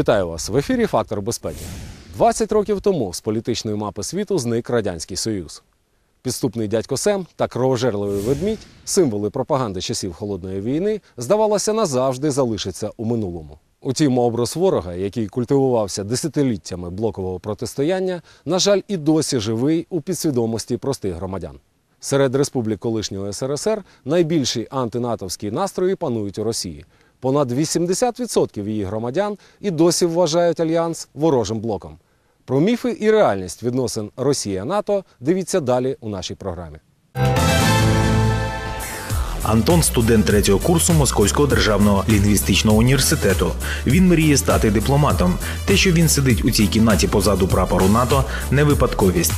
Вітаю вас в ефірі Фактор безпеки. 20 років тому з політичної мапи світу зник Радянський Союз. Підступний дядько Сем та кровожерливий ведмідь, символи пропаганди часів холодної війни, здавалося, назавжди залишаться у минулому. Утім, образ ворога, який культивувався десятиліттями блокового протистояння, на жаль, і досі живий у підсвідомості простих громадян. Серед республік колишнього СРСР найбільші антинатовські настрої панують у Росії. Понад 80% її громадян і досі вважають альянс ворожим блоком. Про міфи і реальність відносин Росія-НАТО дивіться далі у нашій програмі. Антон студент третього курсу Московського державного лінгвістичного університету. Він мріє стати дипломатом. Те, що він сидить у цій кімнаті позаду прапору НАТО, не випадковість.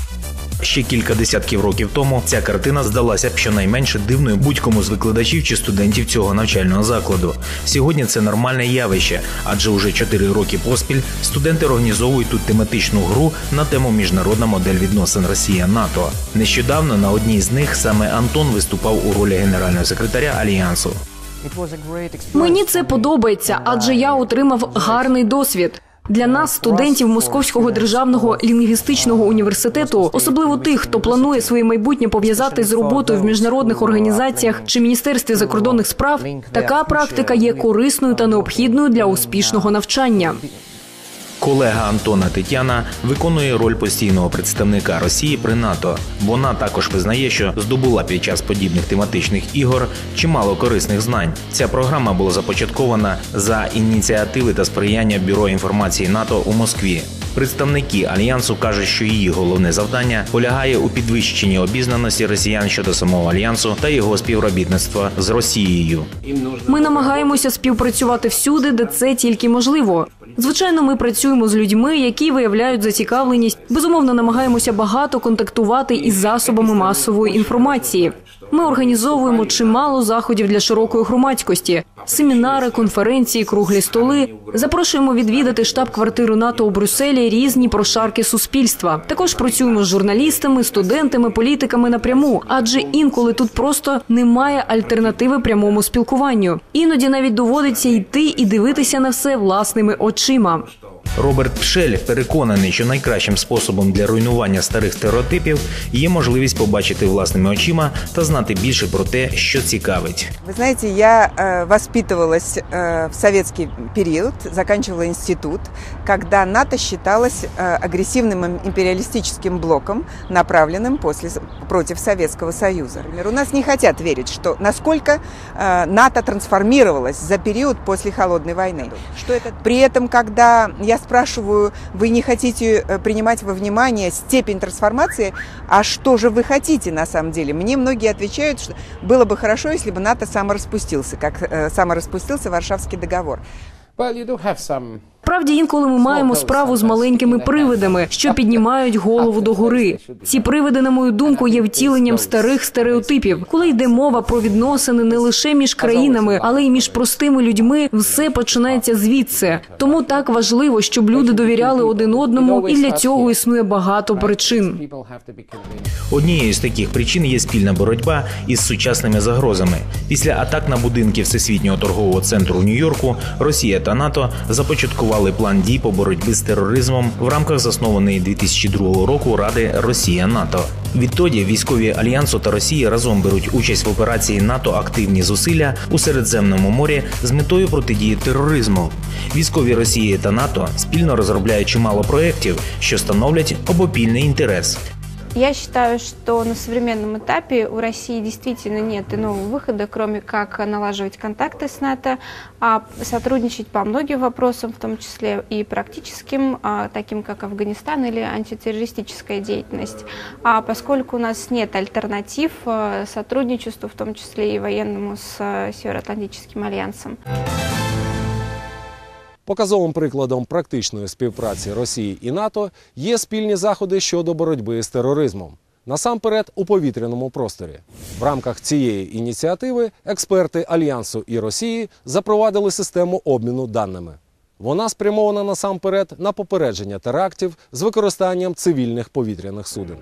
Ще кілька десятків років тому ця картина здалася б щонайменше дивною будь-кому з викладачів чи студентів цього навчального закладу. Сьогодні це нормальне явище, адже уже 4 роки поспіль студенти організовують тут тематичну гру на тему міжнародна модель відносин Росія-НАТО. Нещодавно на одній з них саме Антон виступав у ролі генерального секретаря альянсу. Мені це подобається, адже я отримав гарний досвід. Для нас, студентів Московського державного лінгвістичного університету, особливо тих, хто планує своє майбутнє пов'язати з роботою в міжнародних організаціях чи міністерстві закордонних справ, така практика є корисною та необхідною для успішного навчання. Колега Антона Тетяна виконує роль постійного представника Росії при НАТО. Вона також визнає, що здобула під час подібних тематичних ігор чимало корисних знань. Ця програма була започаткована за ініціативи та сприяння Бюро інформації НАТО у Москві. Представники альянсу кажуть, що її головне завдання полягає у підвищенні обізнаності росіян щодо самого альянсу та його співробітництва з Росією. Ми намагаємося співпрацювати всюди, де це тільки можливо. Звичайно, ми працюємо з людьми, які виявляють зацікавленість. Безумовно, намагаємося багато контактувати із засобами масової інформації. Ми організовуємо чимало заходів для широкої громадськості: семінари, конференції, круглі столи. Запрошуємо відвідати штаб-квартиру НАТО у Брюсселі різні прошарки суспільства. Також працюємо з журналістами, студентами, політиками напряму, адже інколи тут просто немає альтернативи прямому спілкуванню. Іноді навіть доводиться йти і дивитися на все власними очима. Роберт Пшель переконаний, що найкращим способом для руйнування старих стереотипів є можливість побачити власними очима та знати більше про те, що цікавить. Вы знаете, я э, воспитывалась э, в советский период, заканчивала институт, когда НАТО считалось э, агрессивным им- империалистическим блоком, направленным после, против Советского Союза. Например, У нас не хотят верить, что насколько э, НАТО трансформировалось за период после Холодной войны. Что это? При этом, когда я спрашиваю, вы не хотите э, принимать во внимание степень трансформации, а что же вы хотите на самом деле? Мне многие отвечают, что было бы хорошо, если бы НАТО самораспустился, как э, самораспустился Варшавский договор. Well, you do have some Правді, інколи ми маємо справу з маленькими привидами, що піднімають голову догори. Ці привиди, на мою думку, є втіленням старих стереотипів. Коли йде мова про відносини не лише між країнами, але й між простими людьми, все починається звідси. Тому так важливо, щоб люди довіряли один одному, і для цього існує багато причин. Однією з таких причин є спільна боротьба із сучасними загрозами. Після атак на будинки Всесвітнього торгового центру в Нью-Йорку Росія та НАТО започаткували план дій по боротьбі з тероризмом в рамках заснованої 2002 року Ради Росія-НАТО. Відтоді військові альянсу та Росії разом беруть участь в операції НАТО активні зусилля у Середземному морі з метою протидії тероризму. Військові Росії та НАТО спільно розробляють чимало проєктів, що становлять обопільний інтерес. Я считаю, что на современном этапе у России действительно нет иного выхода, кроме как налаживать контакты с НАТО, а сотрудничать по многим вопросам, в том числе и практическим, а, таким как Афганистан или антитеррористическая деятельность. А поскольку у нас нет альтернатив э, сотрудничеству, в том числе и военному с э, Североатлантическим альянсом. Показовим прикладом практичної співпраці Росії і НАТО є спільні заходи щодо боротьби з тероризмом. Насамперед у повітряному просторі. В рамках цієї ініціативи експерти Альянсу і Росії запровадили систему обміну даними. Вона спрямована насамперед на попередження терактів з використанням цивільних повітряних суден.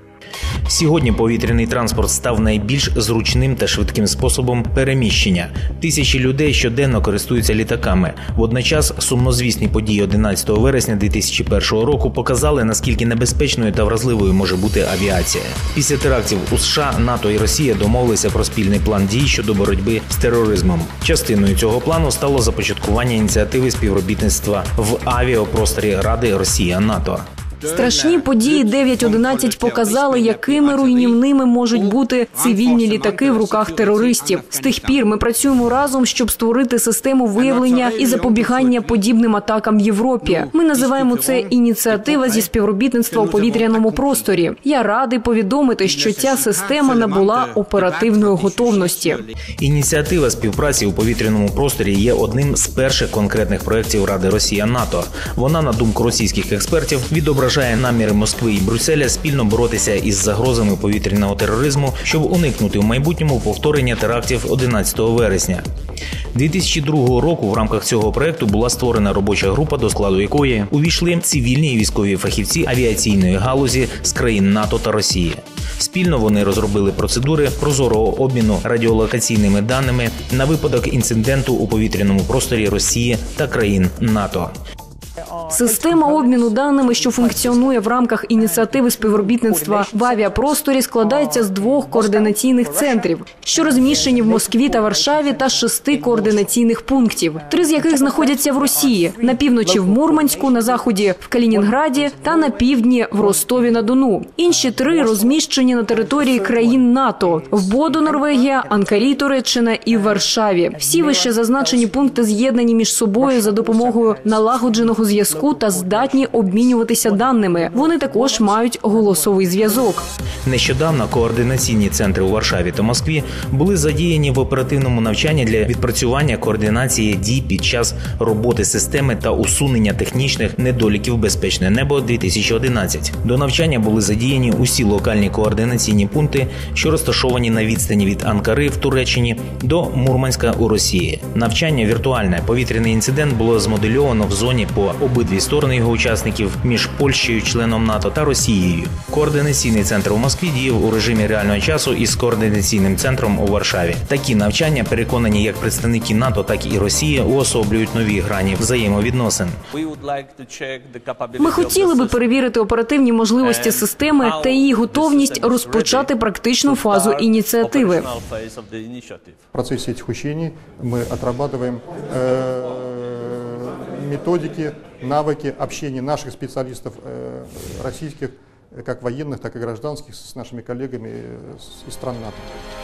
Сьогодні повітряний транспорт став найбільш зручним та швидким способом переміщення. Тисячі людей щоденно користуються літаками. Водночас сумнозвісні події 11 вересня 2001 року показали, наскільки небезпечною та вразливою може бути авіація. Після терактів у США, НАТО і Росія домовилися про спільний план дій щодо боротьби з тероризмом. Частиною цього плану стало започаткування ініціативи співробітництва в авіапросторі Ради Росія НАТО. Страшні події 9.11 показали, якими руйнівними можуть бути цивільні літаки в руках терористів. З тих пір ми працюємо разом, щоб створити систему виявлення і запобігання подібним атакам в Європі. Ми називаємо це ініціатива зі співробітництва у повітряному просторі. Я радий повідомити, що ця система набула оперативної готовності. Ініціатива співпраці у повітряному просторі є одним з перших конкретних проєктів Ради Росія НАТО. Вона, на думку російських експертів, відображає наміри Москви і Брюсселя спільно боротися із загрозами повітряного тероризму, щоб уникнути в майбутньому повторення терактів 11 вересня. 2002 року в рамках цього проекту була створена робоча група, до складу якої увійшли цивільні і військові фахівці авіаційної галузі з країн НАТО та Росії. Спільно вони розробили процедури прозорого обміну радіолокаційними даними на випадок інциденту у повітряному просторі Росії та країн НАТО. Система обміну даними, що функціонує в рамках ініціативи співробітництва в авіапросторі, складається з двох координаційних центрів, що розміщені в Москві та Варшаві, та шести координаційних пунктів, три з яких знаходяться в Росії на півночі в Мурманську, на заході в Калінінграді та на півдні в Ростові на Дону. Інші три розміщені на території країн НАТО в Боду, Норвегія, Анкарі, Туреччина і Варшаві. Всі вище зазначені пункти з'єднані між собою за допомогою налагодженого зв'язку та здатні обмінюватися даними. Вони також мають голосовий зв'язок. Нещодавно координаційні центри у Варшаві та Москві були задіяні в оперативному навчанні для відпрацювання координації дій під час роботи системи та усунення технічних недоліків безпечне небо 2011. До навчання були задіяні усі локальні координаційні пункти, що розташовані на відстані від Анкари в Туреччині до Мурманська у Росії. Навчання віртуальне повітряний інцидент було змодельовано в зоні по обидві сторони його учасників між Польщею, членом НАТО та Росією. Координаційний центр у Москві діяв у режимі реального часу із координаційним центром у Варшаві. Такі навчання переконані як представники НАТО, так і Росії уособлюють нові грані взаємовідносин. Ми хотіли би перевірити оперативні можливості системи та її готовність розпочати практичну фазу ініціативи. В процессе этих учений мы отрабатываем э, методики, навыки общения наших специалистов э, российских, э, как военных, так и гражданских, с нашими коллегами э, с- из стран НАТО.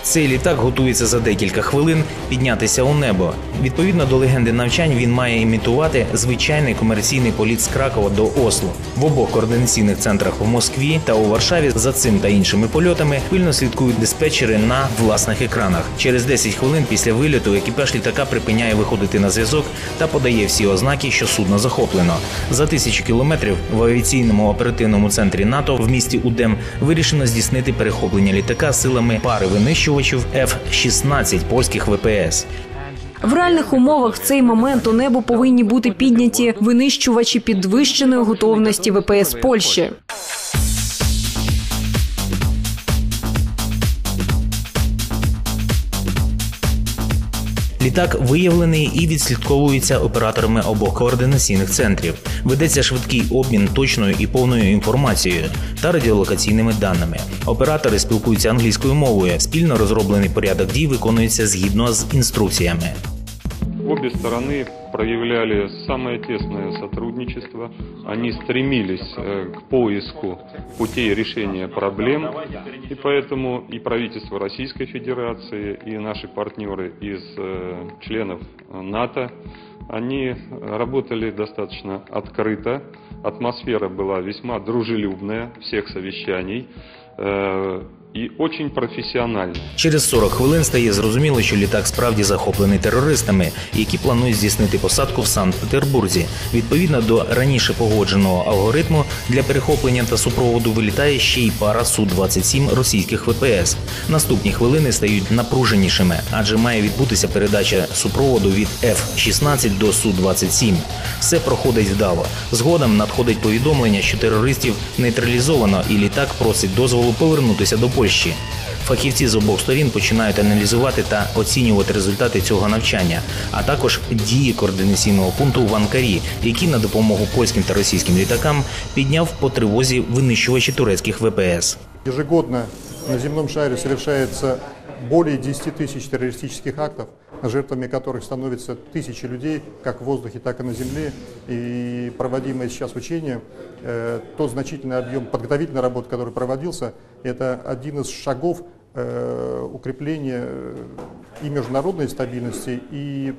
Цей літак готується за декілька хвилин піднятися у небо. Відповідно до легенди навчань, він має імітувати звичайний комерційний політ з Кракова до Осло. В обох координаційних центрах в Москві та у Варшаві за цим та іншими польотами пильно слідкують диспетчери на власних екранах. Через 10 хвилин після вильоту екіпаж літака припиняє виходити на зв'язок та подає всі ознаки, що судно захоплено. За тисячу кілометрів в авіаційному оперативному центрі НАТО в місті Удем вирішено здійснити перехоплення літака силами пари винищувачів F-16 польських ВПС. В реальних умовах в цей момент у небо повинні бути підняті винищувачі підвищеної готовності ВПС Польщі. Літак виявлений і відслідковується операторами обох координаційних центрів. Ведеться швидкий обмін точною і повною інформацією та радіолокаційними даними. Оператори спілкуються англійською мовою. Спільно розроблений порядок дій виконується згідно з інструкціями. Обе стороны проявляли самое тесное сотрудничество. Они стремились э, к поиску путей решения проблем. И поэтому и правительство Российской Федерации, и наши партнеры из э, членов э, НАТО, они работали достаточно открыто. Атмосфера была весьма дружелюбная всех совещаний. И очень профессионально. Через 40 хвилин стає зрозуміло, що літак справді захоплений терористами, які планують здійснити посадку в Санкт-Петербурзі. Відповідно до раніше погодженого алгоритму для перехоплення та супроводу вилітає ще й пара Су-27 російських ВПС. Наступні хвилини стають напруженішими, адже має відбутися передача супроводу від F-16 до Су-27. Все проходить вдало. Згодом надходить повідомлення, що терористів нейтралізовано, і літак просить дозволу повернутися до Польщі. Фахівці з обох сторін починають аналізувати та оцінювати результати цього навчання, а також дії координаційного пункту в Анкарі, який на допомогу польським та російським літакам підняв по тривозі винищувачі турецьких ВПС. Ежегодно на земному шарі совершается более 10 тысяч террористических актов, жертвами которых становятся тысячи людей, как в воздухе, так и на земле. И проводимое сейчас учение, э, тот значительный объем подготовительной работы, который проводился, это один из шагов э, укрепления э, и международной стабильности, и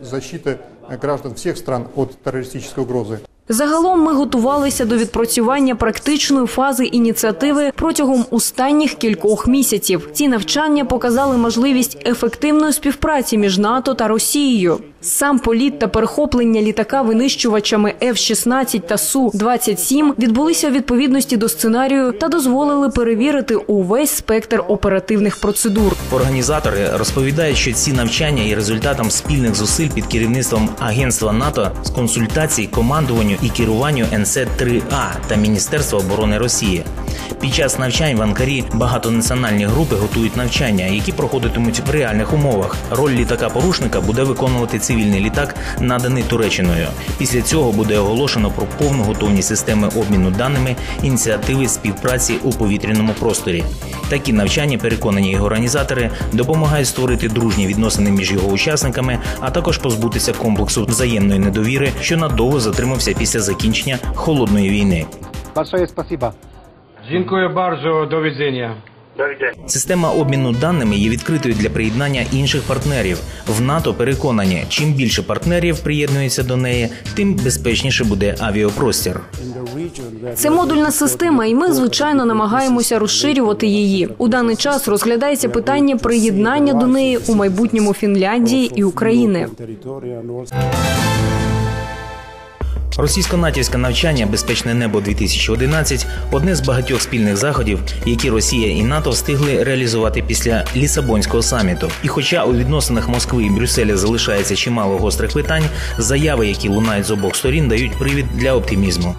защиты э, граждан всех стран от террористической угрозы. Загалом ми готувалися до відпрацювання практичної фази ініціативи протягом останніх кількох місяців. Ці навчання показали можливість ефективної співпраці між НАТО та Росією. Сам політ та перехоплення літака винищувачами F-16 та Су-27 відбулися у відповідності до сценарію та дозволили перевірити увесь спектр оперативних процедур. Організатори розповідають, що ці навчання є результатом спільних зусиль під керівництвом Агентства НАТО з консультацій, командуванню і керуванню НС-3А та Міністерства оборони Росії. Під час навчань в Анкарі багатонаціональні групи готують навчання, які проходитимуть в реальних умовах. Роль літака порушника буде виконувати цивільний літак, наданий Туреччиною. Після цього буде оголошено про повну готовність системи обміну даними ініціативи співпраці у повітряному просторі. Такі навчання, переконані його організатори, допомагають створити дружні відносини між його учасниками, а також позбутися комплексу взаємної недовіри, що надовго затримався після закінчення холодної війни. Большое спасибо. Dziękuję bardzo, do widzenia. Система обміну даними є відкритою для приєднання інших партнерів. В НАТО переконані, чим більше партнерів приєднується до неї, тим безпечніше буде авіапростір. Це модульна система, і ми звичайно намагаємося розширювати її. У даний час розглядається питання приєднання до неї у майбутньому Фінляндії і України. Російсько-натівське навчання Безпечне небо 2011 одне з багатьох спільних заходів, які Росія і НАТО встигли реалізувати після Лісабонського саміту. І хоча у відносинах Москви і Брюсселя залишається чимало гострих питань, заяви, які лунають з обох сторін, дають привід для оптимізму.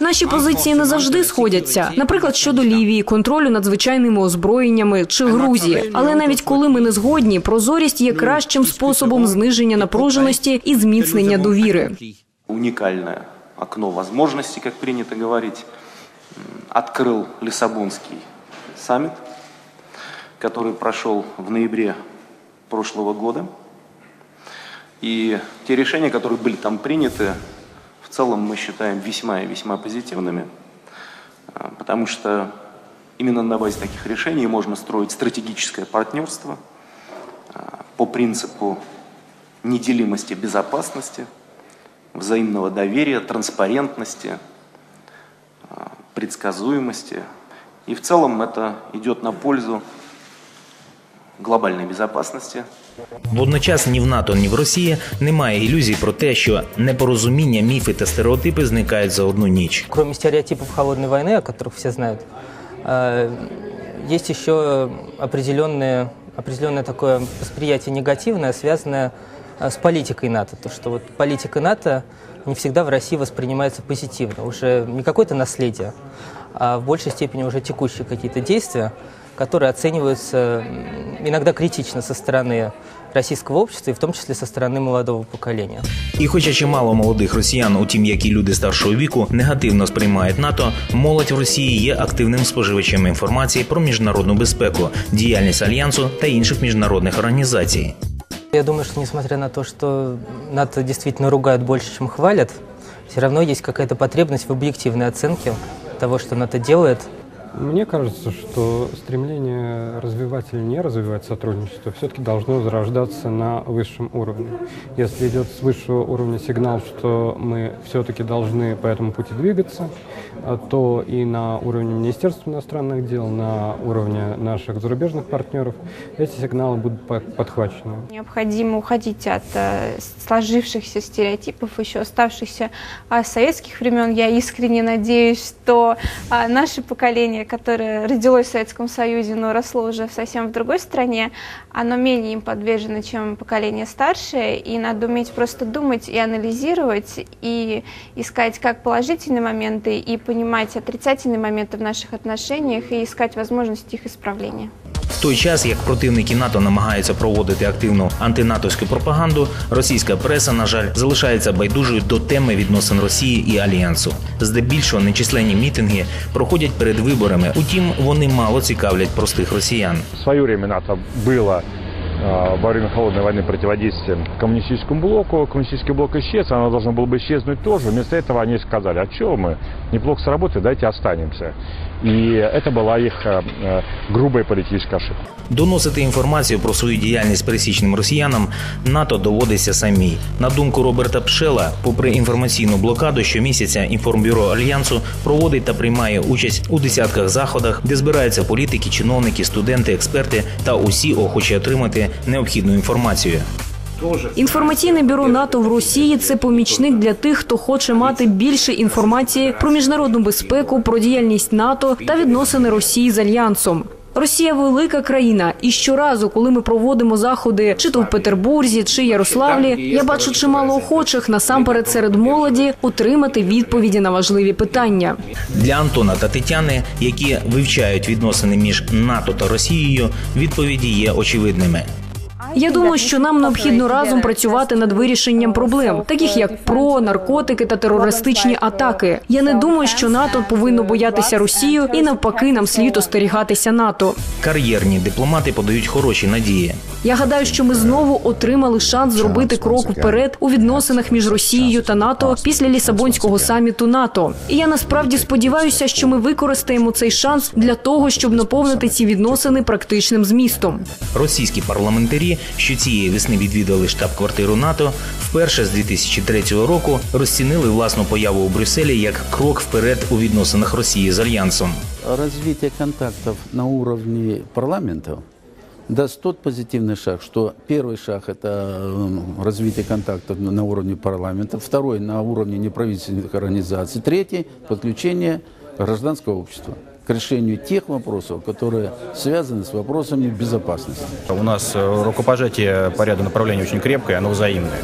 Наші позиції не завжди сходяться. Наприклад, щодо Лівії, контролю над звичайними озброєннями чи Грузії. Але навіть коли ми не згодні, прозорість є кращим способом зниження напруженості і зміцнення довіри. Уникальное окно возможностей, как принято говорить, открыл Лиссабонский саммит, который прошел в ноябре прошлого года. И те решения, которые были там приняты, в целом мы считаем весьма и весьма позитивными, а, потому что именно на базе таких решений можно строить стратегическое партнерство а, по принципу неделимости безопасности – взаимного доверия, транспарентности, а, предсказуемости. И в целом это идет на пользу глобальной безопасности. Водночас ні в НАТО, ні в Росії немає ілюзій про те, що непорозуміння, міфи та стереотипи зникають за одну ніч. Кроме стереотипов холодной войны, о которых все знают, э, есть еще определенное, определенное такое восприятие негативное, связанное э, с политикой НАТО. То, что вот политика НАТО не всегда в России воспринимается позитивно. Уже не какое-то наследие, а в большей степени уже текущие какие-то действия, которые оцениваются м, иногда критично со стороны российского общества, и в том числе со стороны молодого поколения. І хоча чимало молодих росіян, утім як і люди старшого віку, негативно сприймають НАТО, молодь в Росії є активним споживачем інформації про міжнародну безпеку, діяльність альянсу та інших міжнародних організацій. Я думаю, что несмотря на то, что НАТО действительно ругают больше, чем хвалят, все равно есть какая-то потребность в объективной оценке того, что НАТО делает, Мне кажется, что стремление развивать или не развивать сотрудничество все-таки должно зарождаться на высшем уровне. Если идет с высшего уровня сигнал, что мы все-таки должны по этому пути двигаться, а, то и на уровне Министерства иностранных дел, на уровне наших зарубежных партнеров эти сигналы будут по- подхвачены. Необходимо уходить от э, сложившихся стереотипов, еще оставшихся а, с советских времен. Я искренне надеюсь, что а, наше поколение, которое родилось в Советском Союзе, но росло уже совсем в другой стране, оно менее им подвержено, чем поколение старшее. И надо уметь просто думать и анализировать, и искать как положительные моменты, и понимать отрицательные моменты в наших отношениях, и искать возможности их исправления. В той час, як противники НАТО намагаються проводити активну антинатовську пропаганду, російська преса, на жаль, залишається байдужою до теми відносин Росії і Альянсу. Здебільшого нечисленні мітинги проходять перед виборами. Утім, вони мало цікавлять простих росіян. В свое время НАТО было э, во время холодной войны противодействием коммунистическому блоку. Коммунистический блок исчез, оно должно было бы исчезнуть тоже. Вместо этого они сказали, а что мы, неплохо сработали, давайте останемся. И это была их э, э, грубая политическая ошибка. Доносити інформацію про свою діяльність пересічним росіянам НАТО доводиться самій. На думку Роберта Пшела, попри інформаційну блокаду, щомісяця інформбюро Альянсу проводить та приймає участь у десятках заходах, де збираються політики, чиновники, студенти, експерти та усі охочі отримати необхідну інформацію. Інформаційне бюро НАТО в Росії це помічник для тих, хто хоче мати більше інформації про міжнародну безпеку, про діяльність НАТО та відносини Росії з альянсом. Росія велика країна, і щоразу, коли ми проводимо заходи, чи то в Петербурзі, чи Ярославлі, я бачу чимало охочих насамперед серед молоді отримати відповіді на важливі питання. Для Антона та Тетяни, які вивчають відносини між НАТО та Росією, відповіді є очевидними. Я думаю, що нам необхідно разом працювати над вирішенням проблем, таких як ПРО, наркотики та терористичні атаки. Я не думаю, що НАТО повинно боятися Росію, і навпаки, нам слід остерігатися НАТО. Кар'єрні дипломати подають хороші надії. Я гадаю, що ми знову отримали шанс зробити крок вперед у відносинах між Росією та НАТО після Лісабонського саміту НАТО. І я насправді сподіваюся, що ми використаємо цей шанс для того, щоб наповнити ці відносини практичним змістом. Російські парламентарі, що цієї весни відвідали штаб-квартиру НАТО, вперше з 2003 року розцінили власну появу у Брюсселі як крок вперед у відносинах Росії з альянсом. Развитие контактов на уровне парламентов даст тот позитивный шаг, что первый шаг – это м, развитие контактов на уровне парламента, второй – на уровне неправительственных организаций, третий – подключение гражданского общества к решению тех вопросов, которые связаны с вопросами безопасности. У нас э, рукопожатие по ряду направлений очень крепкое, оно взаимное.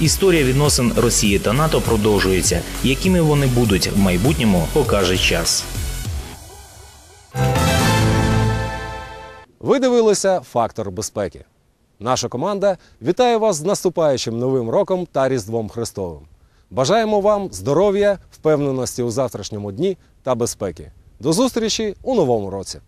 Історія відносин Росії та НАТО продовжується. Якими вони будуть в майбутньому, покаже час. Ви дивилися Фактор безпеки. Наша команда вітає вас з наступаючим новим роком та Різдвом Христовим. Бажаємо вам здоров'я, впевненості у завтрашньому дні та безпеки. До зустрічі у новому році!